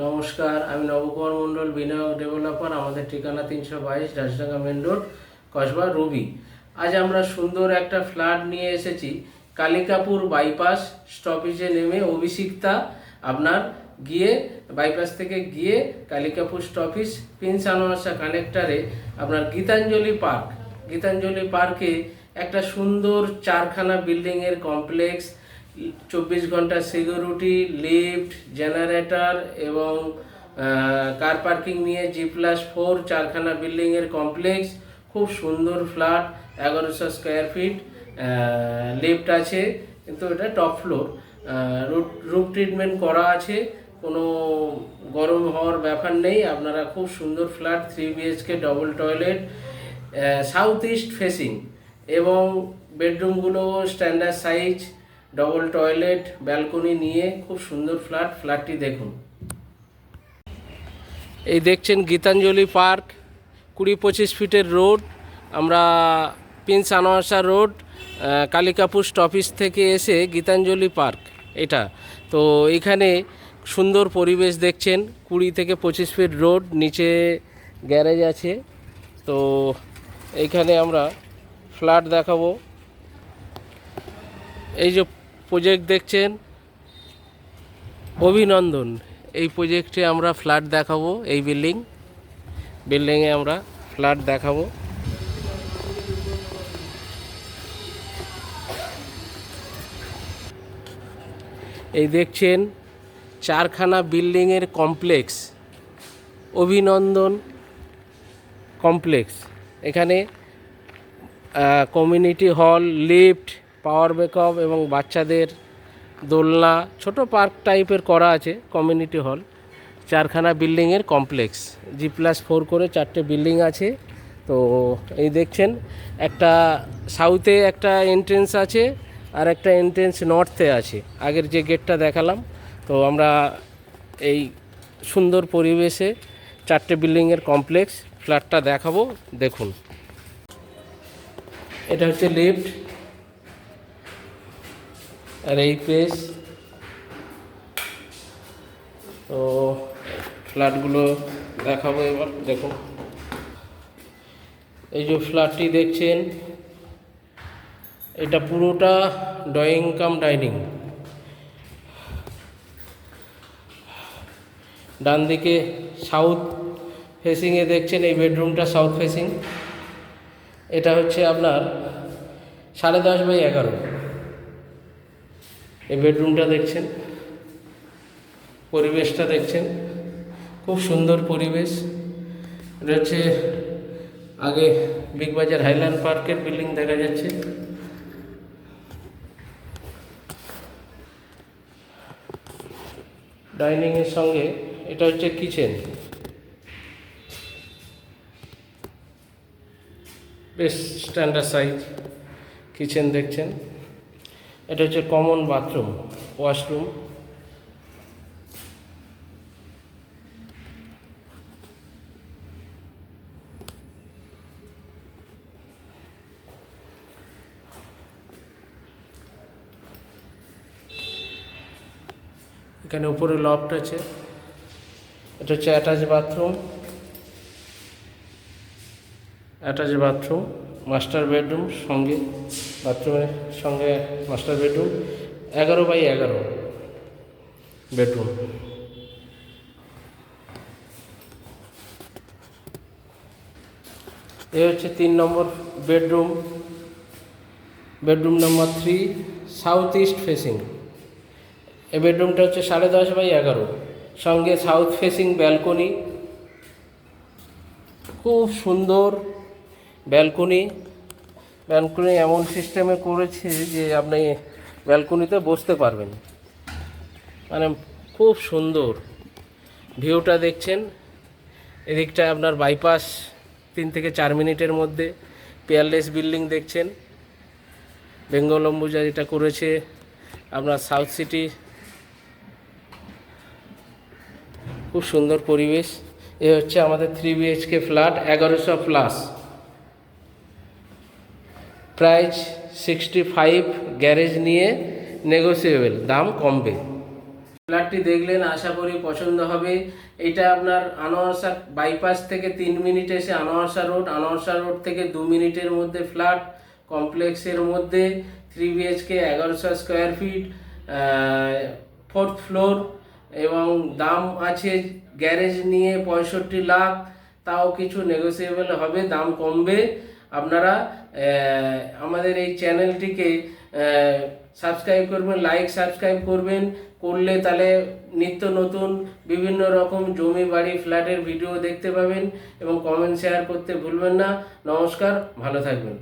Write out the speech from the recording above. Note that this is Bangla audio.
নমস্কার, আমি নবকুমার মণ্ডল, বিনিয়োগ ডেভেলপার। আমাদের ঠিকানা তিনশো বাইশ Rajdanga main road, Kasba, Ruby. আজ আমরা সুন্দর একটা ফ্ল্যাট নিয়ে এসেছি। কালিকাপুর বাইপাস স্টপেজে নেমে অভিষিক্তা আপনার গিয়ে, বাইপাস থেকে গিয়ে কালিকাপুর স্টপেজ প্রিন্স আনোয়ারশা কানেক্টারে আপনার গীতাঞ্জলি পার্ক। গীতাঞ্জলি পার্কে একটা সুন্দর চারখানা বিল্ডিংয়ের কমপ্লেক্স চব্বিশ ঘণ্টা সিকিউরিটি লিফট, জেনারেটর এবং কার পার্কিং নিয়ে জি প্লাস ফোর, চারখানা বিল্ডিংয়ের কমপ্লেক্স, খুব সুন্দর ফ্ল্যাট, এগারোশো স্কোয়ার ফিট লিফট আছে, কিন্তু এটা টপ ফ্লোর। রুফ ট্রিটমেন্ট করা আছে, কোনো গরম হওয়ার ব্যাপার নেই, আপনারা খুব সুন্দর flat, three BHK double toilet south east facing এবং বেডরুমগুলো standard size double toilet balcony নিয়ে খুব সুন্দর ফ্ল্যাট ফ্ল্যাটটি দেখুন। এই দেখছেন গীতাঞ্জলি পার্ক, কুড়ি পঁচিশ ফিটের রোড, আমরা Prince Anwar Shah road Kalikapur stoppage থেকে এসে গীতাঞ্জলি পার্ক, এটা। তো এখানে সুন্দর পরিবেশ দেখছেন, কুড়ি থেকে পঁচিশ ফিট রোড, নিচে গ্যারেজ আছে। তো এইখানে আমরা ফ্ল্যাট দেখাবো। এই যে প্রজেক্ট দেখছেন? অভিনন্দন। এই প্রজেক্টে আমরা ফ্ল্যাট দেখাবো, এই বিল্ডিং বিল্ডিংয়ে আমরা ফ্ল্যাট দেখাবো। এই দেখছেন, চারখানা বিল্ডিংয়ের কমপ্লেক্স অভিনন্দন কমপ্লেক্স এখানে community hall lift power backup এবং বাচ্চাদের দোলনা, ছোট পার্ক টাইপের করা আছে কমিউনিটি হল চারখানা বিল্ডিংয়ের কমপ্লেক্স জি প্লাস ফোর করে চারটে বিল্ডিং আছে। তো এই দেখছেন, একটা সাউথে একটা এন্ট্রেন্স আছে আর একটা এন্ট্রেন্স নর্থে আছে। আগের যে গেটটা দেখালাম, তো আমরা এই সুন্দর পরিবেশে চারটে বিল্ডিংয়ের কমপ্লেক্স ফ্ল্যাটটা দেখাবো, দেখুন। এটা হচ্ছে লিফট আর এই পেজ, তো ফ্ল্যাটগুলো দেখাবো এবার দেখুন এই যে ফ্ল্যাটটি দেখছেন, এটা পুরোটা ড্রয়িং কাম ডাইনিং। ডান দিকে সাউথ ফেসিংয়ে দেখছেন, এই বেডরুমটা সাউথ ফেসিং। এটা হচ্ছে আপনার সাড়ে দশ বাই এগারো। এই বেডরুমটা দেখছেন, পরিবেশটা দেখছেন, খুব সুন্দর পরিবেশ। এটা হচ্ছে আগে বিগ বাজার হাইল্যান্ড পার্কের বিল্ডিং দেখা যাচ্ছে। ডাইনিংয়ের সঙ্গে এটা হচ্ছে কিচেন বেশ স্ট্যান্ডার্ড সাইজ কিচেন দেখছেন। এটা হচ্ছে কমন বাথরুম ওয়াশরুম এখানে উপরে লফট আছে। এটা হচ্ছে attach bathroom attach bathroom master bedroom সঙ্গে বাথরুমের সঙ্গে মাস্টার বেডরুম এগারো বাই এগারো বেডরুম এ হচ্ছে তিন number bedroom bedroom number three south east facing এই বেডরুমটা হচ্ছে সাড়ে দশ বাই এগারো। সঙ্গে সাউথ ফেসিং ব্যালকনি খুব সুন্দর ব্যালকনি ব্যালকনি এমন সিস্টেমে করেছে যে আপনি ব্যালকনিতে বসতে পারবেন। মানে খুব সুন্দর। ভিউটা দেখছেন। এদিকটা আপনার বাইপাস তিন থেকে চার মিনিটের মধ্যে। পেয়ারলেস বিল্ডিং দেখছেন। বেঙ্গল অম্বুজা যেটা করেছে আপনার সাউথ সিটি। খুব সুন্দর পরিবেশ। এ হচ্ছে আমাদের থ্রি বিএইচকে ফ্ল্যাট এগারোশো plus price sixty five garage নিয়ে নেগোসিয়েবল দাম কমবে। ফ্ল্যাটটি দেখলেন, আশা করি পছন্দ হবে। এটা আপনার আনোয়ারসা বাইপাস থেকে তিন মিনিট এসে আনোয়ারসা রোড আনোয়ারসা রোড থেকে দু মিনিটের মধ্যে ফ্ল্যাট কমপ্লেক্সের মধ্যে থ্রি বিএইচকে এগারোশো স্কোয়ার ফিট ফোর্থ ফ্লোর এবং দাম আছে গ্যারেজ নিয়ে পঁয়ষট্টি লাখ, তাও কিছু নেগোসিয়েবল হবে, দাম কমবে। আপনারা আমাদের এই চ্যানেলটিকে সাবস্ক্রাইব করবেন, লাইক সাবস্ক্রাইব করবেন, করলে তাহলে নিত্য নতুন বিভিন্ন রকম জমি, বাড়ি, ফ্ল্যাটের ভিডিও দেখতে পাবেন এবং কমেন্ট শেয়ার করতে ভুলবেন না। নমস্কার, ভালো থাকবেন।